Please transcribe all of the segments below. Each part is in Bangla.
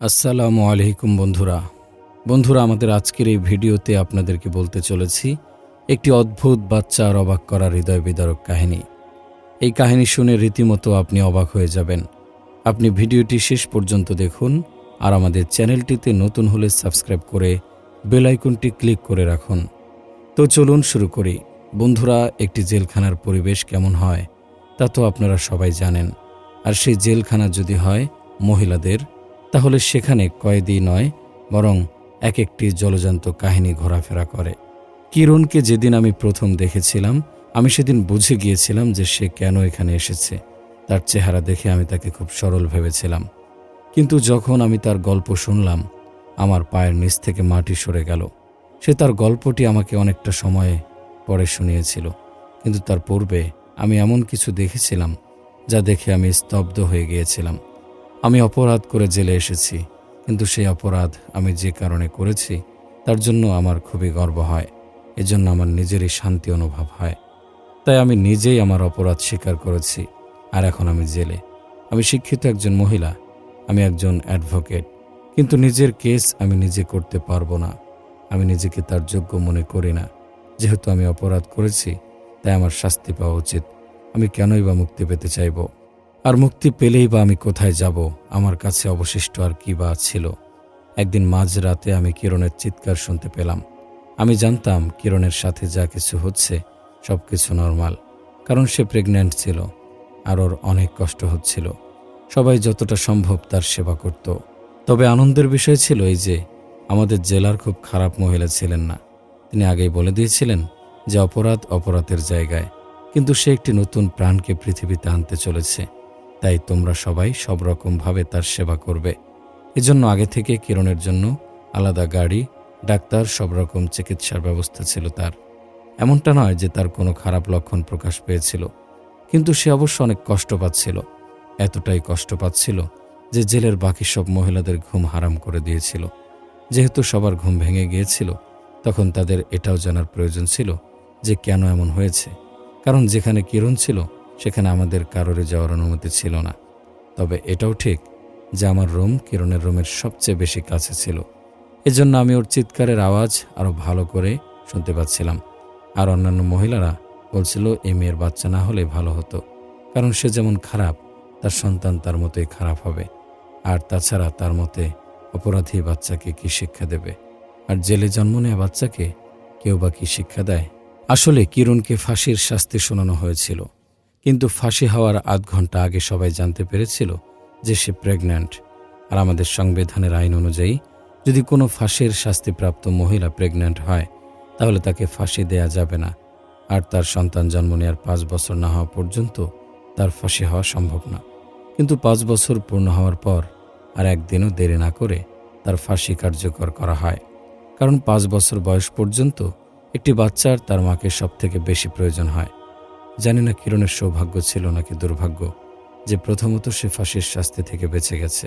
আসসালামু আলাইকুম বন্ধুরা। বন্ধুরা, আমাদের আজকের এই ভিডিওতে আপনাদেরকে বলতে চলেছি একটি অদ্ভুত বাচ্চা আর অবাক করা হৃদয় বিদারক কাহিনী। এই কাহিনী শুনে রীতিমতো আপনি অবাক হয়ে যাবেন। আপনি ভিডিওটি শেষ পর্যন্ত দেখুন আর আমাদের চ্যানেলটিতে নতুন হলে সাবস্ক্রাইব করে বেল আইকনটি ক্লিক করে রাখুন। তো চলুন শুরু করি। বন্ধুরা, একটি জেলখানার পরিবেশ কেমন হয় তা তো আপনারা সবাই জানেন। আর সেই জেলখানা যদি হয় মহিলাদের তাহলে সেখানে কয়েদি নয়, বরং এক একটি জলজান্ত কাহিনী ঘোরাফেরা করে। কিরণকে যেদিন আমি প্রথম দেখেছিলাম, আমি সেদিন বুঝে গিয়েছিলাম যে সে কেন এখানে এসেছে। তার চেহারা দেখে আমি তাকে খুব সরল ভেবেছিলাম। কিন্তু যখন আমি তার গল্প শুনলাম, আমার পায়ের নিচ থেকে মাটি সরে গেল। সে তার গল্পটি আমাকে অনেকটা সময়ে পরে শুনিয়েছিল। কিন্তু তার পূর্বে আমি এমন কিছু দেখেছিলাম, যা দেখে আমি স্তব্ধ হয়ে গিয়েছিলাম। আমি অপরাধ করে জেলে এসেছি, কিন্তু সেই অপরাধ আমি যে কারণে করেছি, তার জন্য আমার খুবই গর্ব হয়। এজন্য আমার নিজেরই শান্তি অনুভব হয়। তাই আমি নিজেই আমার অপরাধ স্বীকার করেছি, আর এখন আমি জেলে। আমি শিক্ষিত একজন মহিলা, আমি একজন অ্যাডভোকেট, কিন্তু নিজের কেস আমি নিজে করতে পারব না। আমি নিজেকে তার যোগ্য মনে করি না। যেহেতু আমি অপরাধ করেছি, তাই আমার শাস্তি পাওয়া উচিত। আমি কেনই বা মুক্তি পেতে চাইব? আর মুক্তি পেলেই বা আমি কোথায় যাব? আমার কাছে অবশিষ্ট আর কি বা ছিল? একদিন মাঝরাতে আমি কিরণের চিৎকার শুনতে পেলাম। আমি জানতাম কিরণের সাথে যা কিছু হচ্ছে সব কিছু নর্মাল, কারণ সে প্রেগন্যান্ট ছিল, আর ওর অনেক কষ্ট হচ্ছিল। সবাই যতটা সম্ভব তার সেবা করত। তবে আনন্দের বিষয় ছিল এই যে, আমাদের জেলার খুব খারাপ মহিলা ছিলেন না। তিনি আগেই বলে দিয়েছিলেন যে, অপরাধ অপরাধের জায়গায়। কিন্তু সে একটি নতুন প্রাণকে পৃথিবীতে আনতে চলেছে। তাই তোমরা সবাই সব রকমভাবে তার সেবা করবে। এজন্য আগে থেকে কিরণের জন্য আলাদা গাড়ি, ডাক্তার, সব রকম চিকিৎসার ব্যবস্থা ছিল তার। এমনটা নয় যে তার কোনো খারাপ লক্ষণ প্রকাশ পেয়েছিল, কিন্তু সে অবশ্য অনেক কষ্ট পাচ্ছিল। এতটাই কষ্ট পাচ্ছিল যে জেলের বাকি সব মহিলাদের ঘুম হারাম করে দিয়েছিল। যেহেতু সবার ঘুম ভেঙে গিয়েছিল, তখন তাদের এটাও জানার প্রয়োজন ছিল যে কেন এমন হয়েছে। কারণ যেখানে কিরণ ছিল সেখানে আমাদের কারোরে যাওয়ার অনুমতি ছিল না। তবে এটাও ঠিক যে আমার রুম কিরণের রুমের সবচেয়ে বেশি কাছে ছিল। এজন্য আমি ওর চিৎকারের আওয়াজ আরও ভালো করে শুনতে পাচ্ছিলাম। আর অন্যান্য মহিলারা বলছিল, এই মেয়ের বাচ্চা না হলে ভালো হতো। কারণ সে যেমন খারাপ, তার সন্তান তার মতোই খারাপ হবে। আর তাছাড়া তার মতে অপরাধী বাচ্চাকে কি শিক্ষা দেবে? আর জেলে জন্ম নেওয়া বাচ্চাকে কেউ বা কি শিক্ষা দেয়? আসলে কিরণকে ফাঁসির শাস্তি শোনানো হয়েছিল। কিন্তু ফাঁসি হওয়ার আধ ঘণ্টা আগে সবাই জানতে পেরেছিল যে সে প্রেগন্যান্ট। আর আমাদের সংবিধানের আইন অনুযায়ী যদি কোনো ফাঁসির শাস্তিপ্রাপ্ত মহিলা প্রেগন্যান্ট হয়, তাহলে তাকে ফাঁসি দেয়া যাবে না। আর তার সন্তান জন্ম নেওয়ার পাঁচ বছর না হওয়া পর্যন্ত তার ফাঁসি হওয়া সম্ভব না। কিন্তু পাঁচ বছর পূর্ণ হওয়ার পর আর একদিনও দেরি না করে তার ফাঁসি কার্যকর করা হয়। কারণ পাঁচ বছর বয়স পর্যন্ত একটি বাচ্চার তার মাকে সবথেকে বেশি প্রয়োজন হয়। জানি না কিরণের সৌভাগ্য ছিল নাকি দুর্ভাগ্য যে প্রথমত সে ফাঁসির শাস্তি থেকে বেঁচে গেছে।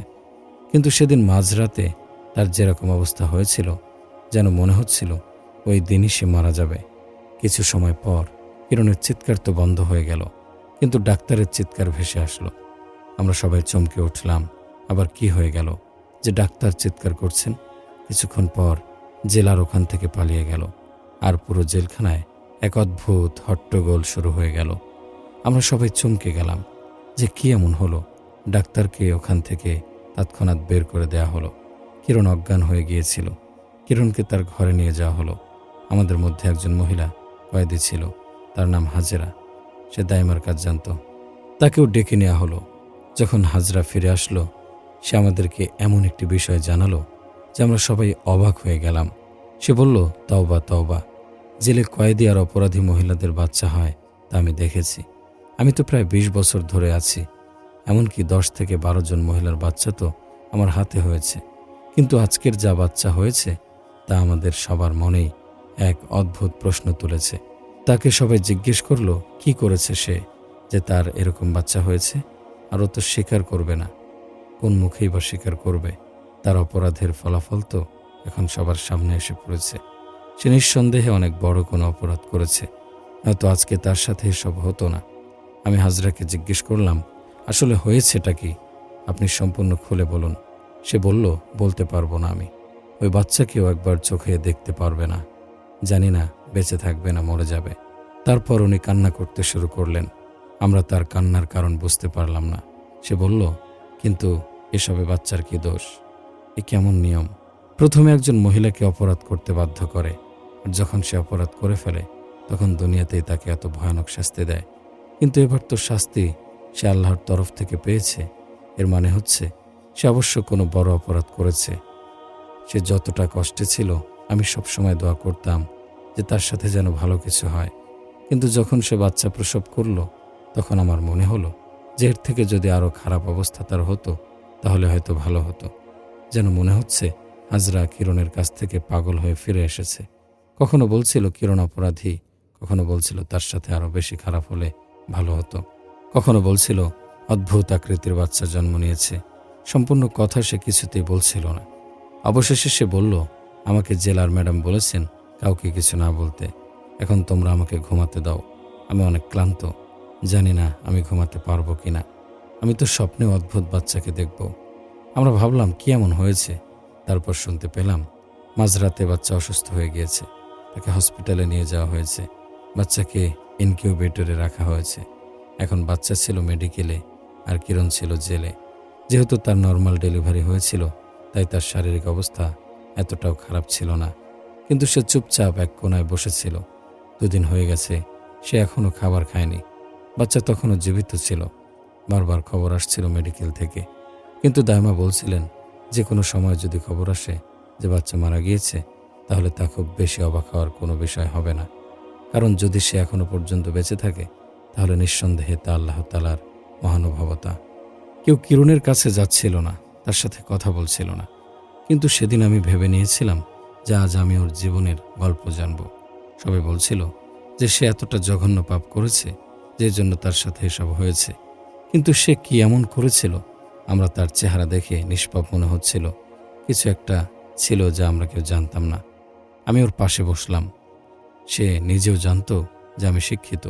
কিন্তু সেদিন মাঝরাতে তার যেরকম অবস্থা হয়েছিল, যেন মনে হচ্ছিল ওই দিনই সে মারা যাবে। কিছু সময় পর কিরণের চিৎকার তো বন্ধ হয়ে গেল, কিন্তু ডাক্তারের চিৎকার ভেসে আসলো। আমরা সবাই চমকে উঠলাম, আবার কি হয়ে গেল যে ডাক্তার চিৎকার করছেন? কিছুক্ষণ পর জেলার ওখান থেকে পালিয়ে গেল, আর পুরো জেলখানায় এক অদ্ভুত হট্টগোল শুরু হয়ে গেল। আমরা সবাই চমকে গেলাম যে কি এমন হলো। ডাক্তারকে ওখান থেকে তৎক্ষণাৎ বের করে দেয়া হলো। কিরণ অজ্ঞান হয়ে গিয়েছিল। কিরণকে তার ঘরে নিয়ে যাওয়া হলো। আমাদের মধ্যে একজন মহিলা কয়েদি ছিল। তার নাম হাজেরা। সে দাইমার কাজ জানত। তাকেও ডেকে নেওয়া হলো। যখন হাজরা ফিরে আসলো, সে আমাদেরকে এমন একটি বিষয় জানালো যে আমরা সবাই অবাক হয়ে গেলাম। সে বলল, তওবা তওবা। জেলে কয়েদি আর অপরাধী মহিলাদের বাচ্চা হয়, তা আমি দেখেছি। আমি তো প্রায় ২০ বছর ধরে আছি। এমনকি দশ থেকে বারো জন মহিলার বাচ্চা তো আমার হাতে হয়েছে। কিন্তু আজকের যা বাচ্চা হয়েছে, তা আমাদের সবার মনেই এক অদ্ভুত প্রশ্ন তুলেছে। তাকে সবাই জিজ্ঞেস করল, কি করেছে সে যে তার এরকম বাচ্চা হয়েছে? আর তো স্বীকার করবে না। কোন মুখেই বা স্বীকার করবে? তার অপরাধের ফলাফল তো এখন সবার সামনে এসে পড়েছে। সে নিঃসন্দেহে অনেক বড় কোনো অপরাধ করেছে। নয়তো আজকে তার সাথে এসব হতো না। আমি হাজরাকে জিজ্ঞেস করলাম, আসলে হয়েছেটা কি? আপনি সম্পূর্ণ খুলে বলুন। সে বলল, বলতে পারব না আমি। ওই বাচ্চাকেও একবার চোখে দেখতে পারবে না। জানি না, বেঁচে থাকবে না, মরে যাবে। তারপর উনি কান্না করতে শুরু করলেন। আমরা তার কান্নার কারণ বুঝতে পারলাম না। সে বলল, কিন্তু এসবে বাচ্চার কি দোষ? এ কেমন নিয়ম? প্রথমে একজন মহিলাকে অপরাধ করতে বাধ্য করে। যখন সে অপরাধ করে ফেলে, তখন দুনিয়াতেই তাকে এত ভয়ানক শাস্তি দেয়। কিন্তু এবার তো শাস্তি সে আল্লাহর তরফ থেকে পেয়েছে। এর মানে হচ্ছে, সে অবশ্য কোনো বড় অপরাধ করেছে। সে যতটা কষ্টে ছিল, আমি সবসময় দোয়া করতাম যে তার সাথে যেন ভালো কিছু হয়। কিন্তু যখন সে বাচ্চা প্রসব করল, তখন আমার মনে হলো যে এর থেকে যদি আরও খারাপ অবস্থা তার হতো, তাহলে হয়তো ভালো হতো। যেন মনে হচ্ছে, হাজরা কিরণের কাছ থেকে পাগল হয়ে ফিরে এসেছে। কখনো বলছিল কিরণ অপরাধী, কখনো বলছিল তার সাথে আরও বেশি খারাপ হলে ভালো হতো, কখনো বলছিল অদ্ভুত আকৃতির বাচ্চা জন্ম নিয়েছে, সম্পূর্ণ কথা সে কিছুতেই বলছিল না। অবশেষে সে বলল, আমাকে জেলার ম্যাডাম বলেছেন কাউকে কিছু না বলতে, এখন তোমরা আমাকে ঘুমাতে দাও, আমি অনেক ক্লান্ত, জানি না আমি ঘুমাতে পারব কি না আমি তো স্বপ্নে অদ্ভুত বাচ্চাকে দেখব। আমরা ভাবলাম কি এমন হয়েছে, তারপর শুনতে পেলাম, মাঝরাতে বাচ্চা অসুস্থ হয়ে গিয়েছে তাকে হসপিটালে নিয়ে যাওয়া হয়েছে। বাচ্চাকে ইনকিউবেটরে রাখা হয়েছে। এখন বাচ্চা ছিল মেডিকেলে আর কিরণ ছিল জেলে। যেহেতু তার নর্মাল ডেলিভারি হয়েছিল, তাই তার শারীরিক অবস্থা এতটাও খারাপ ছিল না। কিন্তু সে চুপচাপ এক কোনায় বসেছিল। দুদিন হয়ে গেছে, সে এখনও খাবার খায়নি। বাচ্চা তখনও জীবিত ছিল। বারবার খবর আসছিল মেডিকেল থেকে। কিন্তু দায়মা বলছিলেন, যে কোনো সময় যদি খবর আসে যে বাচ্চা মারা গিয়েছে তাহলে তা খুব বেশি অবাক হওয়ার কোনো বিষয় হবে না। কারণ যদি সে এখনও পর্যন্ত বেঁচে থাকে, তাহলে নিঃসন্দেহে তা আল্লাহ তালার মহানুভবতা। কেউ কিরণের কাছে যাচ্ছিল না, তার সাথে কথা বলছিল না। কিন্তু সেদিন আমি ভেবে নিয়েছিলাম যে আজ আমি ওর জীবনের গল্প জানব। সবে বলছিল যে সে এতটা জঘন্য পাপ করেছে, যে জন্য তার সাথে এসব হয়েছে। কিন্তু সে কি এমন করেছিল? আমরা তার চেহারা দেখে নিষ্পাপ মনে হচ্ছিল। কিছু একটা ছিল যা আমরা কেউ জানতাম না। আমি ওর পাশে বসলাম। সে নিজেও জানতো যে আমি শিক্ষিত,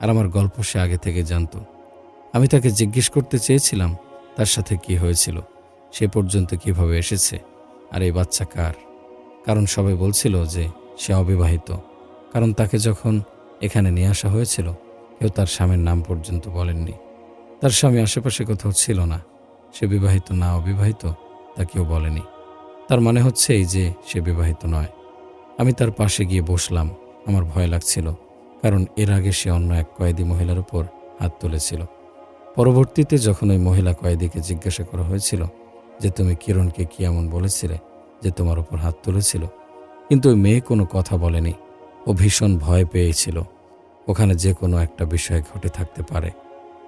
আর আমার গল্প সে আগে থেকে জানতো। আমি তাকে জিজ্ঞেস করতে চেয়েছিলাম, তার সাথে কি হয়েছিল, সে পর্যন্ত কীভাবে এসেছে, আর এই বাচ্চা কার? কারণ সবাই বলছিল যে সে অবিবাহিত। কারণ তাকে যখন এখানে নিয়ে আসা হয়েছিল, কেউ তার স্বামীর নাম পর্যন্ত বলেননি। তার স্বামী আশেপাশে কোথাও ছিল না। সে বিবাহিত না অবিবাহিত, তা কেউ বলেনি। তার মানে হচ্ছে এই যে সে বিবাহিত নয়। আমি তার পাশে গিয়ে বসলাম। আমার ভয় লাগছিল, কারণ এর আগে সে অন্য এক কয়েদি মহিলার উপর হাত তুলেছিল। পরবর্তীতে যখন ওই মহিলা কয়েদিকে জিজ্ঞাসা করা হয়েছিল যে, তুমি কিরণকে কি এমন বলেছিলে যে তোমার উপর হাত তুলেছিল? কিন্তু ওই মেয়ে কোনো কথা বলেনি। ও ভীষণ ভয় পেয়েছিল। ওখানে যে কোনো একটা বিষয় ঘটে থাকতে পারে।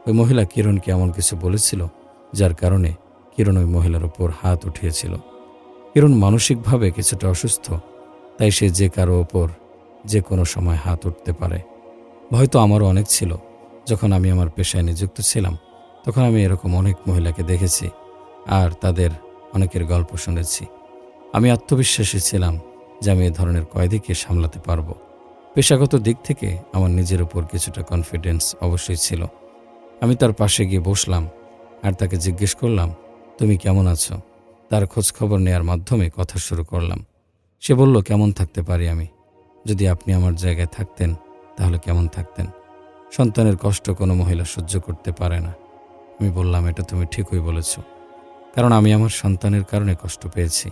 ওই মহিলা কিরণকে এমন কিছু বলেছিল, যার কারণে কিরণ ওই মহিলার উপর হাত উঠিয়েছিল। কিরণ মানসিকভাবে কিছুটা অসুস্থ তাই সে যে কারও ওপর যে কোনো সময় হাত উঠতে পারে। ভয় তো আমারও অনেক ছিল। যখন আমি আমার পেশায় নিযুক্ত ছিলাম, তখন আমি এরকম অনেক মহিলাকে দেখেছি আর তাদের অনেকের গল্প শুনেছি। আমি আত্মবিশ্বাসী ছিলাম যে আমি এ ধরনের কয়েদিকে সামলাতে পারব। পেশাগত দিক থেকে আমার নিজের উপর কিছুটা কনফিডেন্স অবশ্যই ছিল। আমি তার পাশে গিয়ে বসলাম আর তাকে জিজ্ঞেস করলাম, তুমি কেমন আছো? তার খোঁজখবর নেয়ার মাধ্যমে কথা শুরু করলাম। সে বলল, কেমন থাকতে পারি আমি? যদি আপনি আমার জায়গায় থাকতেন, তাহলে কেমন থাকতেন? সন্তানের কষ্ট কোনো মহিলা সহ্য করতে পারে না। আমি বললাম, এটা তুমি ঠিকই বলেছ। কারণ আমি আমার সন্তানের কারণে কষ্ট পেয়েছি।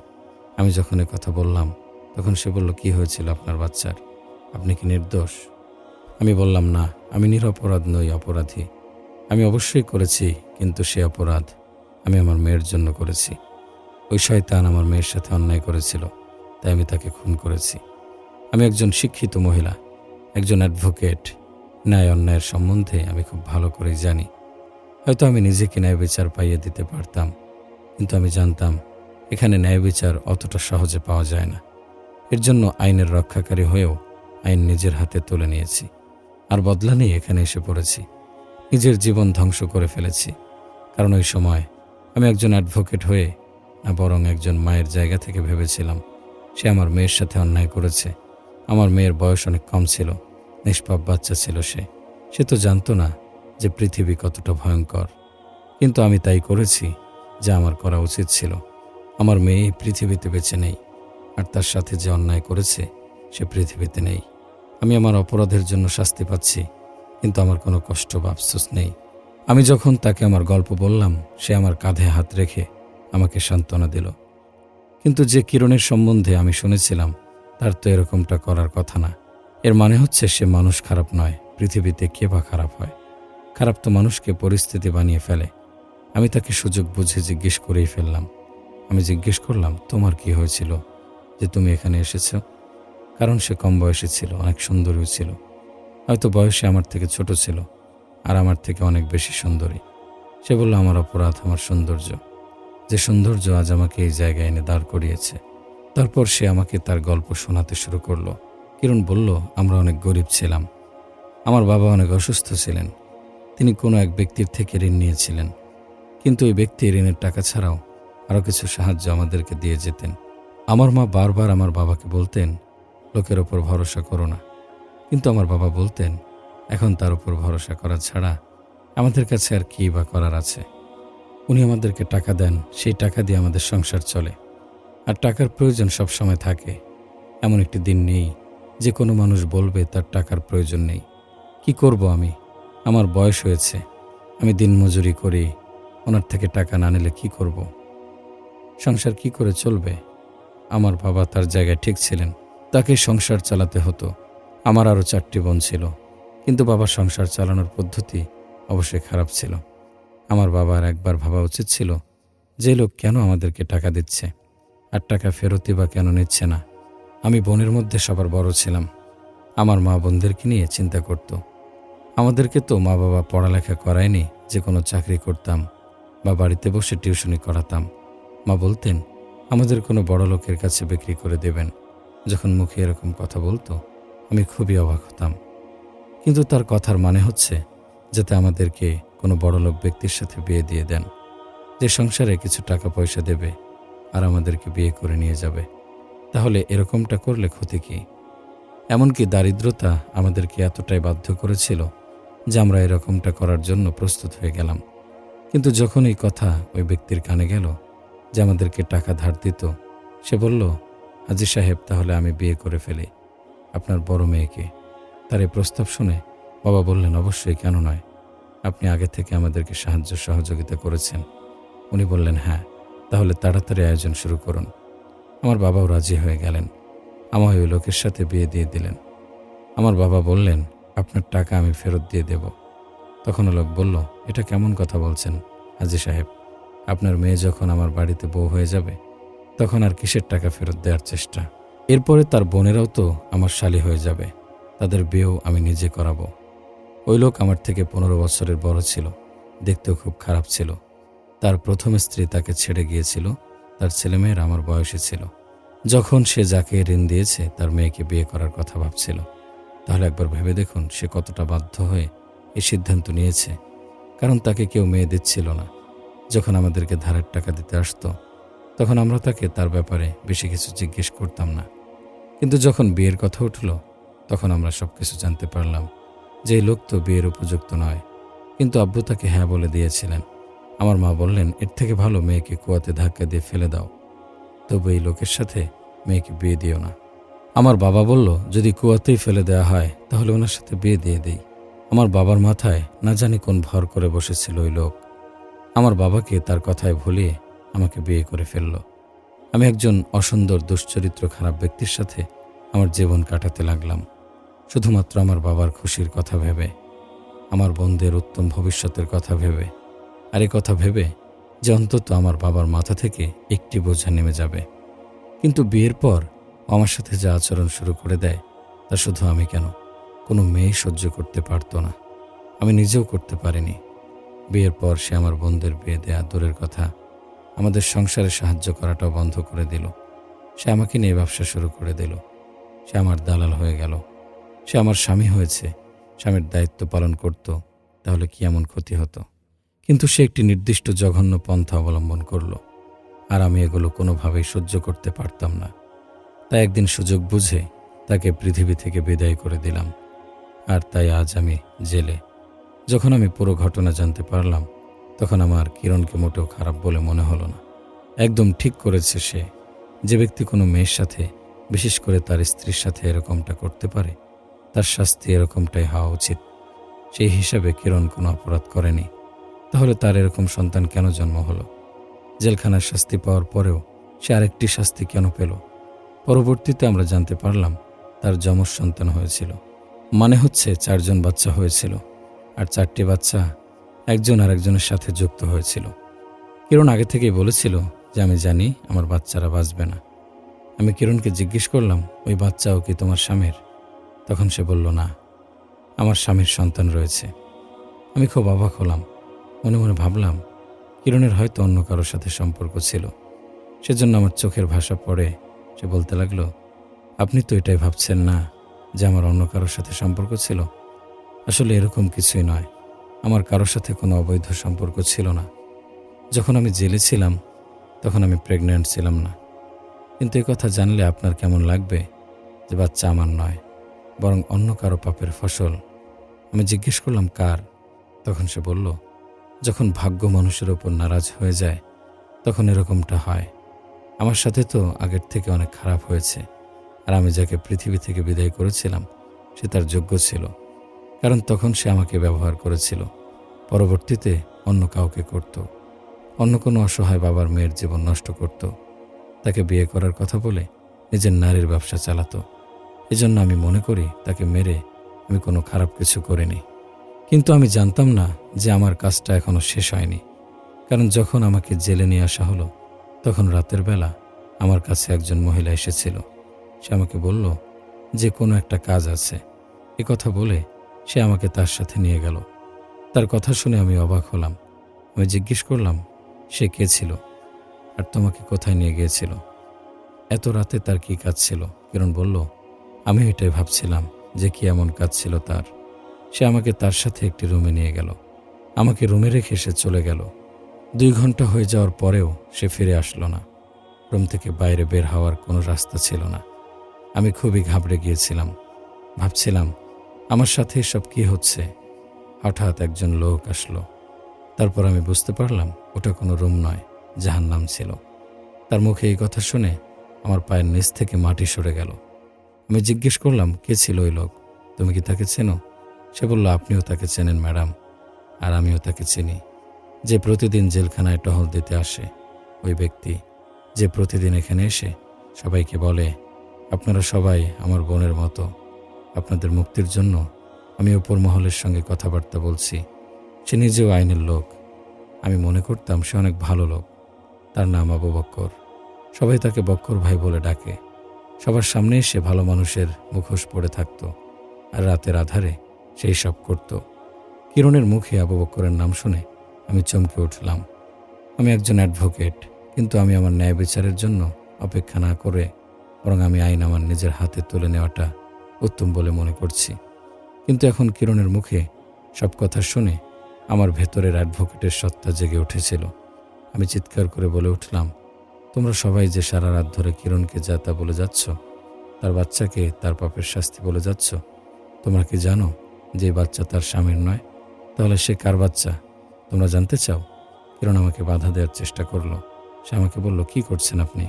আমি যখন এ কথা বললাম, তখন সে বলল, কি হয়েছিল আপনার বাচ্চার? আপনি কি নির্দোষ? আমি বললাম, না, আমি নিরপরাধ নই, অপরাধী। আমি অবশ্যই করেছি, কিন্তু সে অপরাধ আমি আমার মেয়ের জন্য করেছি। ওই শয়তান আমার মেয়ের সাথে অন্যায় করেছিল। তাই আমি তাকে খুন করেছি। আমি একজন শিক্ষিত মহিলা, একজন অ্যাডভোকেট। ন্যায় অন্যায়ের সম্বন্ধে আমি খুব ভালো করেই জানি। হয়তো আমি নিজেকে ন্যায় বিচার পাইয়ে দিতে পারতাম, কিন্তু আমি জানতাম, এখানে ন্যায় বিচার অতটা সহজে পাওয়া যায় না। এর জন্য আইনের রক্ষাকারী হয়েও আইন নিজের হাতে তুলে নিয়েছি। আর বদলা নিয়ে এখানে এসে পড়েছি। নিজের জীবন ধ্বংস করে ফেলেছি। কারণ ওই সময় আমি একজন অ্যাডভোকেট হয়ে না বরং একজন মায়ের জায়গা থেকে ভেবেছিলাম। সে আমার মেয়ের সাথে অন্যায় করেছে। আমার মেয়ের বয়স অনেক কম ছিল, নিষ্পাপ বাচ্চা ছিল সে। সে তো জানতো না যে পৃথিবী কতটা ভয়ঙ্কর। কিন্তু আমি তাই করেছি যা আমার করা উচিত ছিল। আমার মেয়ে পৃথিবীতে বেঁচে নেই, আর তার সাথে যে অন্যায় করেছে সে পৃথিবীতে নেই। আমি আমার অপরাধের জন্য শাস্তি পাচ্ছি, কিন্তু আমার কোনো কষ্ট বা আফসোস নেই। আমি যখন তাকে আমার গল্প বললাম, সে আমার কাঁধে হাত রেখে আমাকে সান্ত্বনা দিল। কিন্তু যে কিরণের সম্বন্ধে আমি শুনেছিলাম, তার তো এরকমটা করার কথা না। এর মানে হচ্ছে সে মানুষ খারাপ নয়, পৃথিবীতে কে বা খারাপ হয়? খারাপ তো মানুষকে পরিস্থিতি বানিয়ে ফেলে। আমি তাকে সুযোগ বুঝে জিজ্ঞেস করেই ফেললাম। আমি জিজ্ঞেস করলাম, তোমার কি হয়েছিল যে তুমি এখানে এসেছ? কারণ সে কম বয়সে ছিল, অনেক সুন্দরীও ছিল। হয়তো বয়সে আমার থেকে ছোট ছিল, আর আমার থেকে অনেক বেশি সুন্দরী। সে বলল, আমার অপরাধ, আমার সৌন্দর্য। যে সৌন্দর্য আজ আমাকে এই জায়গায় এনে দাঁড় করিয়েছে। তারপর সে আমাকে তার গল্প শোনাতে শুরু করল। কিরণ বলল, আমরা অনেক গরিব ছিলাম। আমার বাবা অনেক অসুস্থ ছিলেন। তিনি কোনো এক ব্যক্তির থেকে ঋণ নিয়েছিলেন। কিন্তু ওই ব্যক্তি ঋণের টাকা ছাড়াও আরও কিছু সাহায্য আমাদেরকে দিয়ে যেতেন। আমার মা বারবার আমার বাবাকে বলতেন, লোকের ওপর ভরসা করো না। কিন্তু আমার বাবা বলতেন, এখন তার উপর ভরসা করা ছাড়া আমাদের কাছে আর কী বা করার আছে? উনি আমাদেরকে টাকা দেন, সেই টাকা দিয়ে আমাদের সংসার চলে। আর টাকার প্রয়োজন সব সময় থাকে। এমন একটি দিন নেই যে কোনো মানুষ বলবে, তার টাকার প্রয়োজন নেই। কি করব আমি? আমার বয়স হয়েছে। আমি দিনমজুরি করি। ওনার থেকে টাকা না নিলে কি করব? সংসার কি করে চলবে? আমার বাবা তার জায়গায় ঠিক ছিলেন। তাকে সংসার চালাতে হতো। আমার আরও চারটি বোন ছিল। কিন্তু বাবার সংসার চালানোর পদ্ধতি অবশ্যই খারাপ ছিল। আমার বাবার একবার ভাবা উচিত ছিল, যে লোক কেন আমাদেরকে টাকা দিচ্ছে, আর টাকা ফেরতই বা কেন নিচ্ছে না। আমি বোনের মধ্যে সবার বড় ছিলাম। আমার মা বোনদেরকে নিয়ে চিন্তা করত। আমাদেরকে তো মা বাবা পড়ালেখা করায়নি, যে কোনো চাকরি করতাম, বা বাড়িতে বসে টিউশনি করাতাম। মা বলতেন, আমাদের কোনো বড় লোকের কাছে বিক্রি করে দেবেন। যখন মুখে এরকম কথা বলতো, আমি খুবই অবাক হতাম। কিন্তু তার কথার মানে হচ্ছে, যাতে আমাদেরকে কোনো বড়লোক ব্যক্তির সাথে বিয়ে দিয়ে দেন। যে সংসারে কিছু টাকা পয়সা দেবে আর আমাদেরকে বিয়ে করে নিয়ে যাবে, তাহলে এরকমটা করলে ক্ষতি কি? এমনকি দারিদ্রতা আমাদেরকে এতটাই বাধ্য করেছিল যে আমরা এরকমটা করার জন্য প্রস্তুত হয়ে গেলাম। কিন্তু যখন এই কথা ওই ব্যক্তির কানে গেল যে আমাদেরকে টাকা ধার দিত, সে বলল, হাজি সাহেব, তাহলে আমি বিয়ে করে ফেলি। আপনার বড় মেয়েকে। তার এই প্রস্তাব শুনে বাবা বললেন, অবশ্যই, কেন নয়? আপনি আগে থেকে আমাদেরকে সাহায্য সহযোগিতা করেছেন। উনি বললেন হ্যাঁ তাহলে তাড়াতাড়ি আয়োজন শুরু করুন। আমার বাবাও রাজি হয়ে গেলেন। আমায় ওই লোকের সাথে বিয়ে দিয়ে দিলেন। আমার বাবা বললেন, আপনার টাকা আমি ফেরত দিয়ে দেব। তখন লোক বলল, এটা কেমন কথা বলছেন, হাজি সাহেব? আপনার মেয়ে যখন আমার বাড়িতে বউ হয়ে যাবে, তখন আর কিসের টাকা ফেরত দেওয়ার চেষ্টা? এরপরে তার বোনেরাও তো আমার শালি হয়ে যাবে। তাদের বিয়েও আমি নিজে করাবো। ওই লোক আমার থেকে পনেরো বছরের বড় ছিল, দেখতেও খুব খারাপ ছিল। তার প্রথম স্ত্রী তাকে ছেড়ে গিয়েছিল, তার ছেলেমেয়েরা আমার বয়সে ছিল। যখন সে যাকে ঋণ দিয়েছে, তার মেয়েকে বিয়ে করার কথা ভাবছিল। তাহলে একবার ভেবে দেখুন সে কতটা বাধ্য হয়ে এই সিদ্ধান্ত নিয়েছে। কারণ তাকে কেউ মেয়ে দিচ্ছিল না। যখন আমাদেরকে ধারের টাকা দিতে আসতো, তখন আমরা তাকে তার ব্যাপারে বেশি কিছু জিজ্ঞেস করতাম না। কিন্তু যখন বিয়ের কথা উঠল, তখন আমরা সব কিছু জানতে পারলাম। যে লোক তো বিয়ের উপযুক্ত নয়। কিন্তু আব্বু তাকে হ্যাঁ বলে দিয়েছিলেন। আমার মা বললেন, এর থেকে ভালো মেয়েকে কুয়াতে ধাক্কা দিয়ে ফেলে দাও। তবু এই লোকের সাথে মেয়েকে বিয়ে দিও না। আমার বাবা বলল, যদি কুয়াতেই ফেলে দেওয়া হয়, তাহলে ওনার সাথে বিয়ে দিয়ে দিই। আমার বাবার মাথায় না জানি কোন ভর করে বসেছিল ওই লোক। আমার বাবাকে তার কথায় ভুলিয়ে আমাকে বিয়ে করে ফেলল। আমি একজন অসুন্দর, দুশ্চরিত্র, খারাপ ব্যক্তির সাথে আমার জীবন কাটাতে লাগলাম। শুধুমাত্র আমার বাবার খুশির কথা ভেবে, আমার বোনদের উত্তম ভবিষ্যতের কথা ভেবে, আর এ কথা ভেবে যে অন্তত আমার বাবার মাথা থেকে একটি বোঝা নেমে যাবে। কিন্তু বিয়ের পর আমার সাথে যা আচরণ শুরু করে দেয়, তা শুধু আমি কেন? কোনো মেয়ে সহ্য করতে পারতো না। আমি নিজেও করতে পারিনি। বিয়ের পর সে আমার বোনদের বিয়ে দেয়া দূরের কথা, আমাদের সংসারে সাহায্য করাটাও বন্ধ করে দিল। সে আমাকে নিয়ে ব্যবসা শুরু করে দিল। সে আমার দালাল হয়ে গেল। সে আমার স্বামী হয়েছে, স্বামীর দায়িত্ব পালন করত, তাহলে কি এমন ক্ষতি হতো? কিন্তু সে একটি নির্দিষ্ট জঘন্য পন্থা অবলম্বন করল, আর আমি এগুলো কোনোভাবেই সহ্য করতে পারতাম না। তাই একদিন সুযোগ বুঝে তাকে পৃথিবী থেকে বিদায় করে দিলাম, আর তাই আজ আমি জেলে। যখন আমি পুরো ঘটনা জানতে পারলাম, তখন আমার কিরণকে মোটেও খারাপ বলে মনে হলো না। একদম ঠিক করেছে সে, যে ব্যক্তি কোনো মেয়ের সাথে, বিশেষ করে তার স্ত্রীর সাথে এরকমটা করতে পারে তার শাস্তি এরকমটাই হওয়া উচিত। সেই হিসাবে কিরণ কোনো অপরাধ করেনি। তাহলে তার এরকম সন্তান কেন জন্ম হলো? জেলখানার শাস্তি পাওয়ার পরেও সে আরেকটি শাস্তি কেন পেল? পরবর্তীতে আমরা জানতে পারলাম, তার যমজ সন্তান হয়েছিল। মানে হচ্ছে চারজন বাচ্চা হয়েছিল, আর চারটি বাচ্চা একজন আরেকজনের সাথে যুক্ত হয়েছিল। কিরণ আগে থেকেই বলেছিল যে, আমি জানি আমার বাচ্চারা বাঁচবে না। আমি কিরণকে জিজ্ঞেস করলাম, ওই বাচ্চাও কি তোমার স্বামীর? তখন সে বলল, না, আমার স্বামীর সন্তান রয়েছে। আমি খুব অবাক হলাম। মনে মনে ভাবলাম, কিরণের হয়তো অন্য কারোর সাথে সম্পর্ক ছিল। সেজন্য আমার চোখের ভাষা পড়ে সে বলতে লাগল, আপনি তো এটাই ভাবছেন না যে আমার অন্য কারোর সাথে সম্পর্ক ছিল? আসলে এরকম কিছুই নয়। আমার কারোর সাথে কোনো অবৈধ সম্পর্ক ছিল না। যখন আমি জেলে ছিলাম, তখন আমি প্রেগন্যান্ট ছিলাম না। কিন্তু এই কথা জানলে আপনার কেমন লাগবে যে বাচ্চা আমার নয়? বরং অন্য কারও পাপের ফসল। আমি জিজ্ঞেস করলাম, কার? তখন সে বলল, যখন ভাগ্য মানুষের ওপর নারাজ হয়ে যায়, তখন এরকমটা হয়। আমার সাথে তো আগের থেকে অনেক খারাপ হয়েছে, আর আমি যাকে পৃথিবী থেকে বিদায় করেছিলাম, সে তার যোগ্য ছিল। কারণ তখন সে আমাকে ব্যবহার করেছিল। পরবর্তীতে অন্য কাউকে করত। অন্য কোনো অসহায় বাবার মেয়ের জীবন নষ্ট করত। তাকে বিয়ে করার কথা বলে নিজের নারীর ব্যবসা চালাতো। এজন্য আমি মনে করি তাকে মেরে আমি কোনো খারাপ কিছু করিনি। কিন্তু আমি জানতাম না যে আমার কাজটা এখনও শেষ হয়নি। কারণ যখন আমাকে জেলে নিয়ে আসা হলো, তখন রাতের বেলা আমার কাছে একজন মহিলা এসেছিল। সে আমাকে বলল, যে কোনো একটা কাজ আছে। এ কথা বলে সে আমাকে তার সাথে নিয়ে গেল। তার কথা শুনে আমি অবাক হলাম। আমি জিজ্ঞেস করলাম, সে কে ছিল? আর তোমাকে কোথায় নিয়ে গিয়েছিল? এত রাতে তার কি কাজ ছিল? কিরণ বলল আমি এটাই ভাবছিলাম যে কি এমন কাজ ছিল তার। সে আমাকে তার সাথে একটি রুমে নিয়ে গেল। আমাকে রুমে রেখে সে চলে গেল। দুই ঘণ্টা হয়ে যাওয়ার পরেও সে ফিরে আসলো না। রুম থেকে বাইরে বের হওয়ার কোনো রাস্তা ছিল না। আমি খুবই ঘাবড়ে গিয়েছিলাম। ভাবছিলাম, আমার সাথে এসব কি হচ্ছে? হঠাৎ একজন লোক আসলো। তারপর আমি বুঝতে পারলাম, ওটা কোনো রুম নয় যাহার নাম ছিল। তার মুখে এই কথা শুনে আমার পায়ের নিচ থেকে মাটি সরে গেল। আমি জিজ্ঞেস করলাম, কে ছিল ওই লোক? তুমি কি তাকে চেনো? সে বলল, আপনিও তাকে চেনেন, ম্যাডাম, আর আমিও তাকে চিনি। যে প্রতিদিন জেলখানায় টহল দিতে আসে, ওই ব্যক্তি যে প্রতিদিন এখানে এসে সবাইকে বলে, আপনারা সবাই আমার বোনের মতো। আপনাদের মুক্তির জন্য আমি ওপর মহলের সঙ্গে কথাবার্তা বলছি। সে নিজেও আইনের লোক। আমি মনে করতাম সে অনেক ভালো লোক। তার নাম আবু বক্কর। সবাই তাকে বক্কর ভাই বলে ডাকে। সবার সামনে সে ভালো মানুষের মুখোশ পড়ে থাকত আর রাতের আধারে সেই সব করত। কিরণের মুখে আবু বক্করের নাম শুনে আমি চমকে উঠলাম। আমি একজন অ্যাডভোকেট, কিন্তু আমি আমার ন্যায় বিচারের জন্য অপেক্ষা না করে বরং আমি আইন আমার নিজের হাতে তুলে নেওয়াটা উত্তম বলে মনে করছি। কিন্তু এখন কিরণের মুখে সব কথা শুনে আমার ভেতরের অ্যাডভোকেটের সত্তা জেগে উঠেছিল। আমি চিৎকার করে বলে উঠলাম তোমরা সবাই যে সারা রাত ধরে কিরণকে যা তা বলে যাচ্ছ, তার বাচ্চাকে তার পাপের শাস্তি বলে যাচ্ছ, তোমরা কি জানো যে বাচ্চা তার স্বামীর নয়? তাহলে সে কার বাচ্চা? তোমরা জানতে চাও? কিরণ আমাকে বাধা দেওয়ার চেষ্টা করল। সে আমাকে বলল, কি করছেন আপনি?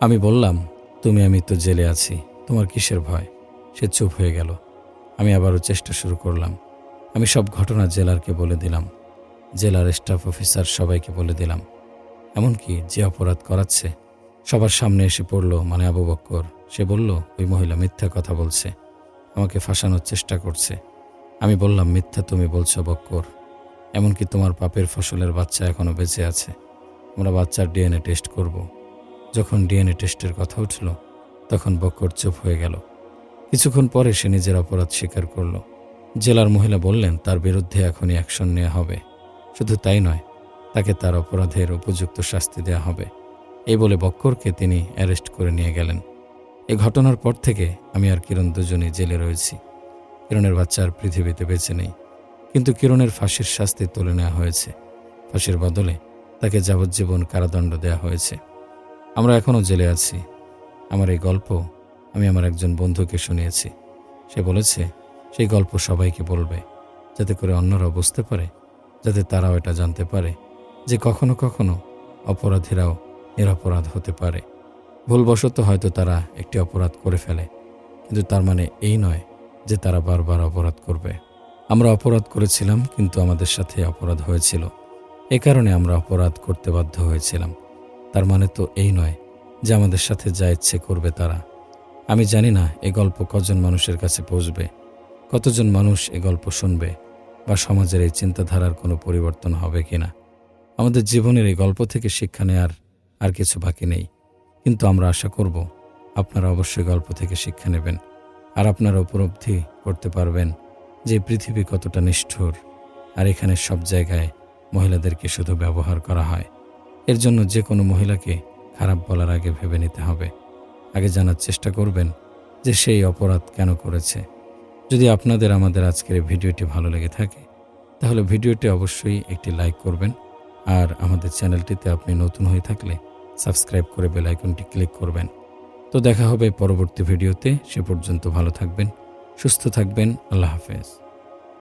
আমি বললাম, তুমি, আমি তো জেলে আছি। তোমার কিসের ভয়? সে চুপ হয়ে গেল। আমি আবারও চেষ্টা শুরু করলাম। আমি সব ঘটনা জেলারকে বলে দিলাম। জেলার স্টাফ অফিসার সবাইকে বলে দিলাম। এমনকি যে অপরাধ করাচ্ছে, সবার সামনে এসে পড়ল মানে আবু বক্কর। সে বলল, ওই মহিলা মিথ্যা কথা বলছে, আমাকে ফাঁসানোর চেষ্টা করছে। আমি বললাম, মিথ্যা তুমি বলছো বক্কর। এমনকি তোমার পাপের ফসলের বাচ্চা এখনও বেঁচে আছে। আমরা বাচ্চার ডিএনএ টেস্ট করব। যখন ডিএনএ টেস্টের কথা উঠল, তখন বক্কর চুপ হয়ে গেল। কিছুক্ষণ পরে সে নিজের অপরাধ স্বীকার করল। জেলার মহিলা বললেন, তার বিরুদ্ধে এখনই অ্যাকশন নেওয়া হবে। শুধু তাই নয় তাকে তার অপরাধের উপযুক্ত শাস্তি দেওয়া হবে। এই বলে বক্করকে তিনি অ্যারেস্ট করে নিয়ে গেলেন। এ ঘটনার পর থেকে আমি আর কিরণ দুজনেই জেলে রয়েছি। কিরণের বাচ্চা আর পৃথিবীতে বেঁচে নেই। কিন্তু কিরণের ফাঁসির শাস্তি তুলে নেওয়া হয়েছে। ফাঁসির বদলে তাকে যাবজ্জীবন কারাদণ্ড দেওয়া হয়েছে। আমরা এখনও জেলে আছি। আমার এই গল্প আমি আমার একজন বন্ধুকে শুনিয়েছি। সে বলেছে, সেই গল্প সবাইকে বলবে, যাতে করে অন্যরা বুঝতে পারে, যাতে তারাও এটা জানতে পারে। যে কখনো কখনো অপরাধীরাও অপরাধ হতে পারে। ভুলবশত হয়তো তারা একটি অপরাধ করে ফেলে, কিন্তু তার মানে এই নয় যে তারা বারবার অপরাধ করবে। আমরা অপরাধ করেছিলাম, কিন্তু আমাদের সাথে অপরাধ হয়েছিল। এ কারণে আমরা অপরাধ করতে বাধ্য হয়েছিলাম। তার মানে তো এই নয় যে আমাদের সাথে যা ইচ্ছে করবে তারা। আমি জানি না এ গল্প কজন মানুষের কাছে পৌঁছবে, কতজন মানুষ এ গল্প শুনবে, বা সমাজের এই চিন্তাধারার কোনো পরিবর্তন হবে কিনা। আমাদের জীবনের এই গল্প থেকে শিক্ষা নেয়ার আর কিছু বাকি নেই। কিন্তু আমরা আশা করব, আপনারা অবশ্যই গল্প থেকে শিক্ষা নেবেন আর আপনারা উপলব্ধি করতে পারবেন যে পৃথিবী কতটা নিষ্ঠুর আর এখানে সব জায়গায় মহিলাদেরকে শুধু ব্যবহার করা হয়। এর জন্য যে কোনো মহিলাকে খারাপ বলার আগে ভেবে নিতে হবে। আগে জানার চেষ্টা করবেন যে সেই অপরাধ কেন করেছে। যদি আপনাদের আমাদের আজকের ভিডিওটি ভালো লেগে থাকে, তাহলে ভিডিওটি অবশ্যই একটি লাইক করবেন আর আমাদের চ্যানেলটিতে আপনি নতুন হয়ে থাকলে সাবস্ক্রাইব করে বেল আইকনটি ক্লিক করবেন। তো দেখা হবে পরবর্তী ভিডিওতে। সে পর্যন্ত ভালো থাকবেন, সুস্থ থাকবেন। আল্লাহ হাফেজ।